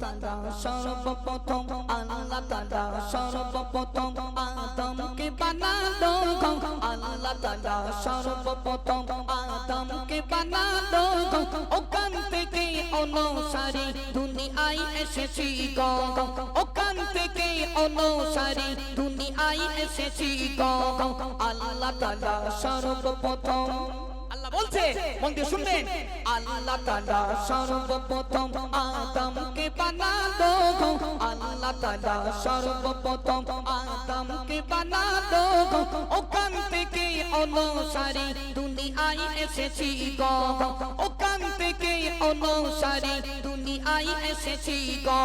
তাআলা সর্বপ্রথম, আল্লাহ তাআলা সর্বপ্রথম আদমকে বানালো আল্লাহ তাআলা সর্বপ্রথম আদমকে বানালো ওখান থেকে অনুসারী দুনিয়ায় এসেছি ওখান থেকে অনুসারী দুনিয়ায় এসেছি আল্লাহ তাআলা সর্বপ্রথম বলছে মন দিয়ে শুনবেন। আল্লাহ তাআলা সর্বপ্রথম আদমকে বানালো গো। আল্লাহ তাআলা সর্বপ্রথম আদমকে বানালো গো। ওখান থেকে অনুসারী দুনিয়ায় এসেছি গো। ওখান থেকে অনুসারী দুনিয়ায় এসেছি গো।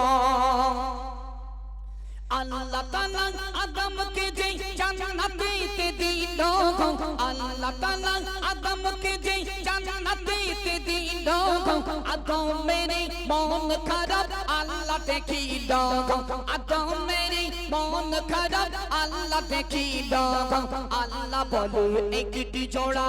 আল্লাহ তাআলা আদমকে যে জান্নাতে দিল আল্লাহ তাআলা আদমকে গো আদমের মন খারাপ, আল্লাহ দেখিল গো আদমের মন খারাপ, আল্লাহ দেখিল গো আল্লাহ বলে একটি জোড়া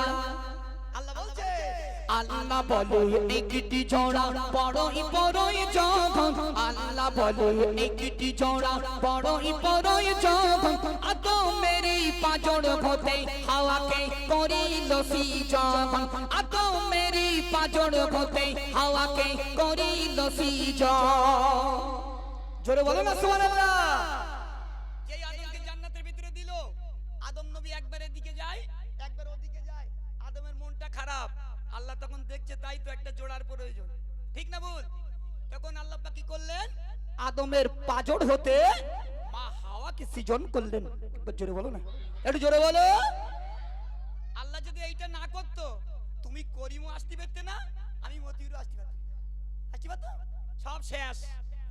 আল্লাহ বলে, একটি জোড়া বড়ই বড়ই যখন। আল্লাহ বলে, একটি জোড়া বড়ই বড়ই যখন। আদমের পাজর হতে হাওয়াকে করিল সিজন। আদমের পাজর হতে হাওয়াকে করিল সিজন। জোরে বলো না, সুবহানাল্লাহ যেই আদমকে জান্নাতের ভিতরে দিল আদম নবী একবারের দিকে যায় একবার ওদিকে যায় আদমের মনটা খারাপ আল্লাহ তখন দেখছে, তাই তো একটা জোড়ার প্রয়োজন। ঠিক না বল তখন আল্লাহ কি করলেন? আদমের পাজর হতে মা হাওয়াকে সৃজন করলেন। জোরে বলো না। একটু জোরে বলো। আল্লাহ যদি এইটা না করতো, তুমি করিমও আসতে পারতে না, আমি মতিউরও আসতে পারতাম। আসতে পারতাম? সব শেষ।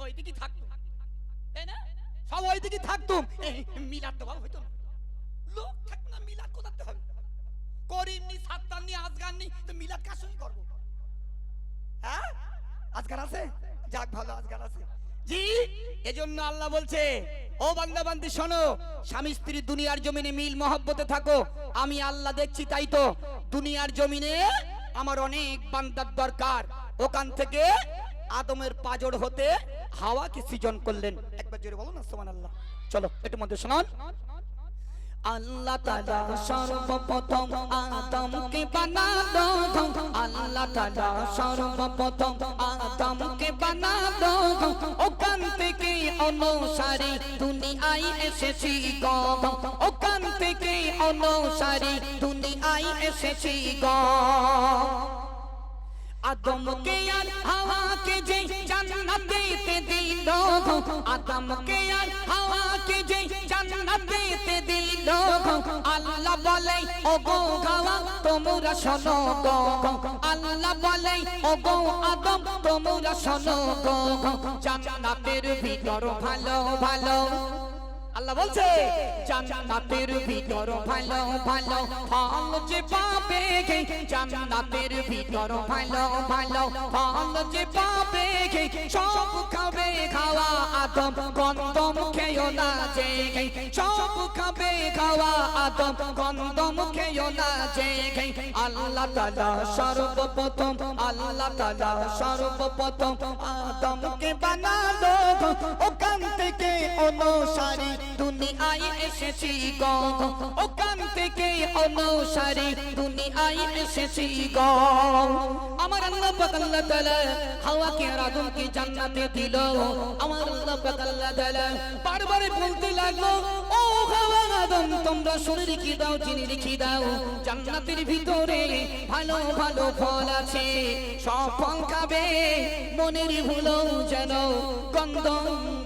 ওই দিকেই থাকতো তাই না? সব ওই দিকেই থাকতুম। এই মিলাদ দেওয়া হইতো লোক থাকতো না মিলাদ কোথাতে হবে তো মিলাদ করব? হ্যাঁ? আছে? যাক, ভালো আছে। জি, এজন্য আল্লাহ বলছে, ও শোনো, স্বামী স্ত্রী দুনিয়ার জমিনে মিল, মহব্বতে থাকো। আমি আল্লাহ দেখছি, তাই তো। দুনিয়ার জমিনে আমার অনেক বান্দার দরকার। ওখান থেকে আদমের পাজর হতে হাওয়াকে সৃজন করলেন। একবার জোরে বলো না সোমান আল্লাহ চলো, একটু মধ্যে শোনান। আল্লাহ তাআলা সর্বপ্রথম আদমকে বানালো আল্লাহ তাআলা সর্বপ্রথম আদমকে বানালো ওখান থেকে অনুসারী দুনিয়ায় এসেছি গো। ওখান থেকে অনুসারী দুনিয়ায় এসেছি গো। আদমকে আর হাওয়াকে যে জান্নাতে দিল আদমকে আর হাওয়াকে যে জান্নাতে দিল ও গো গাওয়া, তোমরা শোনো গো। আল্লাহ বলে ও গো আদম, তোমরা শোনো গো। জান্নাতের ভিতর ভালো ভালো। আল্লাহ বলছে, জান্নাতের ভিতর ভালো ভালো ফল যে পাবে গে। জান্নাতের ভিতর ভালো ভালো ফল যে পাবে গে। সব খাবে খাওয়া আদম, গন্ধম খেও না যে গে। সব খাবে খাওয়া আদম, গন্ধম খেও না যে গে। আল্লাহ তাআলা সর্বপ্রথম, আল্লাহ তাআলা সর্বপ্রথম আদমকে বানালো। ওখান থেকে অনুসারী দুনিয়ায় এসেছি গো। ওখান থেকে অনুসারী দুনিয়ায় এসেছি গো। আমার আল্লাহ পাক আল্লাহ তাআলা হাওয়াকে আর আদমকে জান্নাতে দিল। আমার আল্লাহ পাক আল্লাহ তাআলা বারবার বলতে লাগল, ও হাওয়া আদম, তোমরা শুনে রেখে দাও, জেনে রেখে দাও, জান্নাতের ভিতরে ভালো ভালো ফল আছে। সব ফল খাবে, মনের ভুলো যেন গন্ধ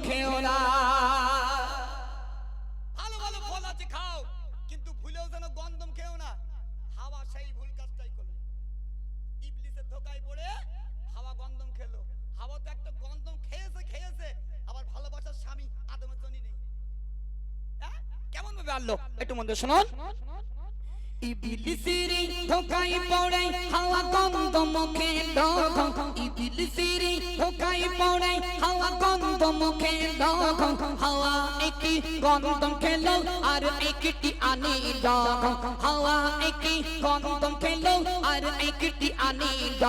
খেও না। আনলো একটু দিয়ে শুনুন। ইবলিসের ধোকায় পড়ে, হাওয়া গন্ধ মুখে লোক ইবলিসের ধোকায় পড়ে, হাওয়া গন্ধ মুখে লোক হাওয়া একটি গন্ধম খেলো, আর একটি আনিল হাওয়া একটি গন্ধম খেলো, আর একটি আনিল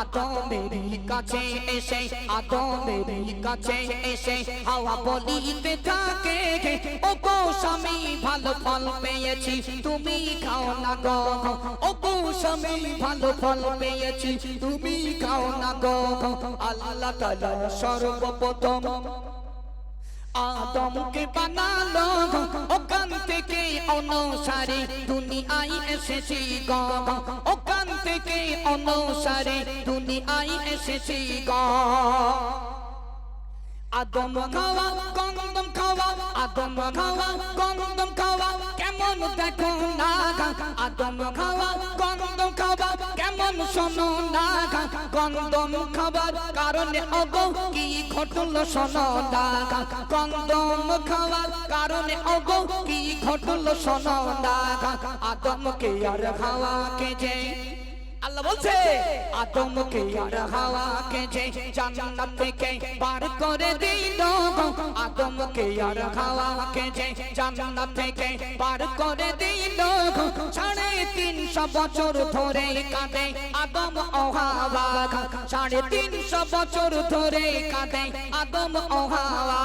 আদমের কাছে এসে, আদমের কাছে এসে হাওয়া বলিতে থাকে। ভালো ফল পেয়েছি, তুমি খাও না গো। গো স্বামী ভালো ফল পেয়েছি, তুমি খাও না গো। আল্লাহ তাআলা সর্বপ্রথম আদমকে বানালো। ওখান থেকে অনুসারে দুনিয়ায় এসেছি গ। ওখান থেকে অনুসারে দুনিয়ায় এসেছি গ। আদম খাওয়া গন্ধম খাওয়া, আদম খাওয়া গন্ধম খাওয়া, কেমন দেখো না আদম খাওয়া গন্ধম খাওয়া, কেমন শোনো না গন্ধম খাবার কারণে অগো কি ঘটল শোনো না গন্ধম খাওয়ার কারণে অগো কি ঘটল শোনো না আদমকে আর খাওয়াকে যে আল্লাহ বলছে আদমকে আর হাওয়াকে যে জান্নাত থেকে পার করে দিল। আদমকে আর হাওয়াকে যে জান্নাত থেকে পার করে দিল। সাড়ে তিনশো বছর ধরে কাঁদে আদম ও হাওয়া সাড়ে তিনশো বছর ধরে কাঁদে আদম ও হাওয়া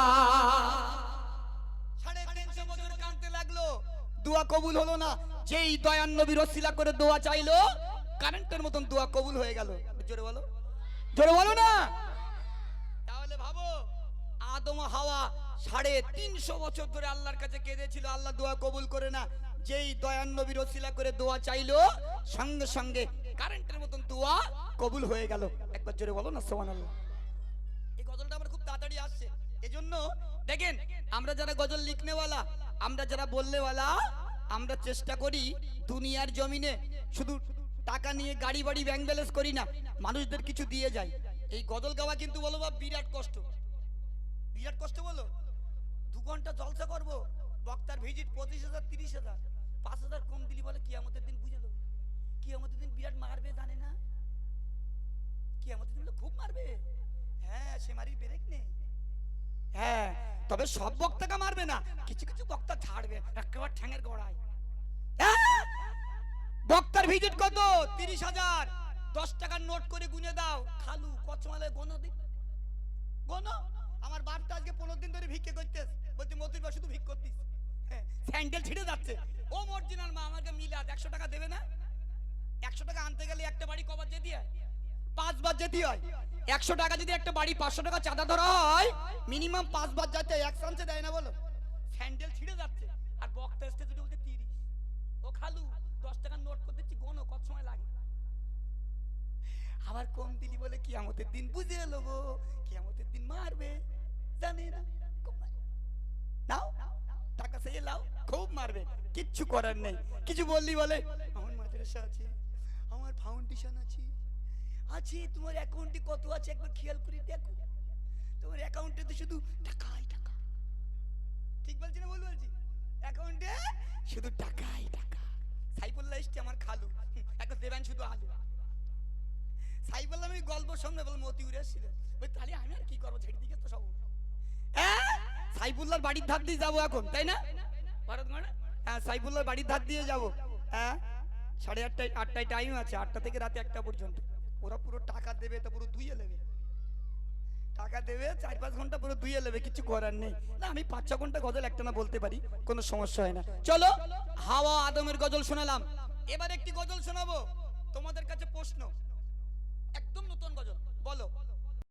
সাড়ে তিনশো বছর কাঁদতে লাগল। দোয়া কবুল হলো না। যেই দয়ান নবীর ওসিলা করে দোয়া চাইলো কারেন্টের মতন দোয়া কবুল হয়ে গেল। জোরে বলো। জোরে বলো না। তাহলে ভাবো আদম হাওয়া সাড়ে তিনশো বছর ধরে আল্লাহর কাছে কেঁদেছিল আল্লাহ দোয়া কবুল করে না। যেই দয়ান নবীর ওসিলা করে দোয়া চাইলো সঙ্গে সঙ্গে কারেন্টের মতন দোয়া কবুল হয়ে গেল। একবার জোরে বলো না সোমান আল্লাহ এই গজলটা আমার খুব তাড়াতাড়ি আসছে। এজন্য দেখেন আমরা যারা গজল লিখনেওয়ালা আমরা যারা বললেওয়ালা আমরা চেষ্টা করি দুনিয়ার জমিনে শুধু টাকা নিয়ে গাড়ি বাড়ি ব্যাংক ব্যালেন্স করি না। মানুষদের কিছু দিয়ে যাই এই গজল গাওয়া কিন্তু বলো বা বিরাট কষ্ট। বিরাট কষ্ট বলো? দু ঘণ্টা জলসা করব, বক্তার ভিজিট পঁচিশ হাজার, তিরিশ হাজার, পাঁচ হাজার কম দিলি বলে কি আমাদের দিন বুঝে লো। কি আমাদের দিন বিরাট মারবে জানে না? কি আমাদের দিন খুব মারবে। হ্যাঁ সে মারি ব্রেক নেই। হ্যাঁ তবে সব বক্তাকে মারবে না। কিছু কিছু বক্তা ছাড়বে, একেবারে ঠ্যাঙের গড়ায়। হ্যাঁ? বক্তার ভিজিট কত? তিরিশ হাজার। দশ টাকার নোট করে গুনে দাও। খালু কচমালে গণ দিন গণ আমার বাপটা আজকে পনেরো দিন ধরে ভিক্ষে করতেস বলতে মতির বা শুধু ভিক করতিস। হ্যাঁ, স্যান্ডেল ছিঁড়ে যাচ্ছে। ও মর্জিনাল মা আমাকে মিলাদ একশো টাকা দেবে না? একশো টাকা আনতে গেলে একটা বাড়ি কবার যেতে হয়? পাঁচবার যেতে হয়। একশো টাকা যদি একটা বাড়ি পাঁচশো টাকা চাঁদা ধরা হয় মিনিমাম পাঁচবার যাতে এক চান্সে দেয় না বলো? স্যান্ডেল ছিঁড়ে যাচ্ছে। আর বক্তা স্টেজে বলতে তিরিশ। ও খালু দশ টাকার নোট করে দিচ্ছি গোনো কত সময় লাগে? আবার কম দিলি বলে কি আমাদের দিন বুঝে এলো গো কি আমাদের দিন মারবে, জানি না। নাও, টাকা সেই লাও, খুব মারবে, কিচ্ছু করার নেই। কিছু বললি বলে, আমার মাদ্রাসা আছে, আমার ফাউন্ডেশন আছে আছে, তোমার অ্যাকাউন্টে কত আছে একবার খেয়াল করে দেখো। তোমার অ্যাকাউন্টে তো শুধু টাকাই টাকা। ঠিক বলছি না ভুল বলছি? অ্যাকাউন্টে শুধু টাকাই টাকা। সাইফুল্লাহ এসছে আমার খালু। একটা দেবেন শুধু আলু। সাইফুল্লাহ আমি গল্প শুনবে বলে মতি উড়ে এসেছিল। ওই তাহলে আমি আর কি করব? ছেড়ে দিকে তো সব হ্যাঁ? সাইফুল্লাহর বাড়ির ধার দিয়ে যাব এখন তাই না? ভারত মানে? হ্যাঁ সাইফুল্লাহর বাড়ির ধার দিয়ে যাব। হ্যাঁ সাড়ে আটটায় আটটায় টাইম আছে আটটা থেকে রাতে একটা পর্যন্ত। ওরা পুরো টাকা দেবে তো পুরো দুইয়ে নেবে। টাকা দেবে, চার পাঁচ ঘণ্টা পুরো দুইয়ে নেবে, কিছু করার নেই। না, আমি পাঁচ ছ ঘণ্টা গজল একটা না বলতে পারি, কোনো সমস্যা হয় না। চলো, হাওয়া আদমের গজল শোনালাম। এবার একটি গজল শোনাবো। তোমাদের কাছে প্রশ্ন। একদম নতুন গজল, বলো।